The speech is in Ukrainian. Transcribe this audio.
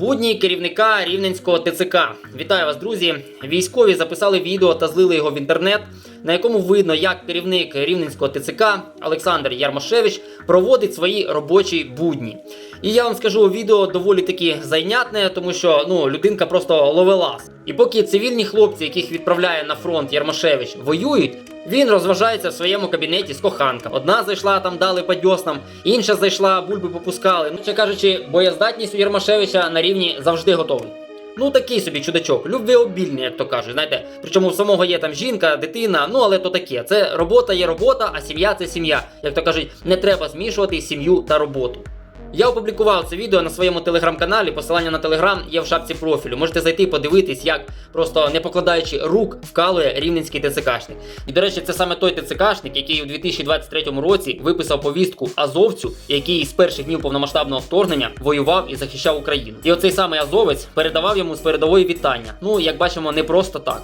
Будні керівника рівненського ТЦК. Вітаю вас, друзі. Військові записали відео та злили його в інтернет, на якому видно, як керівник рівненського ТЦК Олександр Ярмошевич проводить свої робочі будні. І я вам скажу, відео доволі таки зайнятне, тому що ну людинка просто ловелас. І поки цивільні хлопці, яких відправляє на фронт Ярмошевич, воюють. Він розважається в своєму кабінеті з коханками. Одна зайшла там, дали по дьоснам, інша зайшла, бульби попускали. Ну, ще кажучи, боєздатність у Єрмашевича на рівні завжди готовий. Ну такий собі чудачок, любвеобільний, як то кажуть. Знаєте, причому в самого є там жінка, дитина, ну але то таке. Це робота є робота, а сім'я це сім'я. Як то кажуть, не треба змішувати сім'ю та роботу. Я опублікував це відео на своєму телеграм-каналі. Посилання на телеграм є в шапці профілю. Можете зайти і подивитись, як просто не покладаючи рук вкалує рівненський ТЦКшник. І до речі, це саме той ТЦКшник, який у 2023 році виписав повістку азовцю, який з перших днів повномасштабного вторгнення воював і захищав Україну. І оцей самий азовець передавав йому з передової вітання. Ну, як бачимо, не просто так.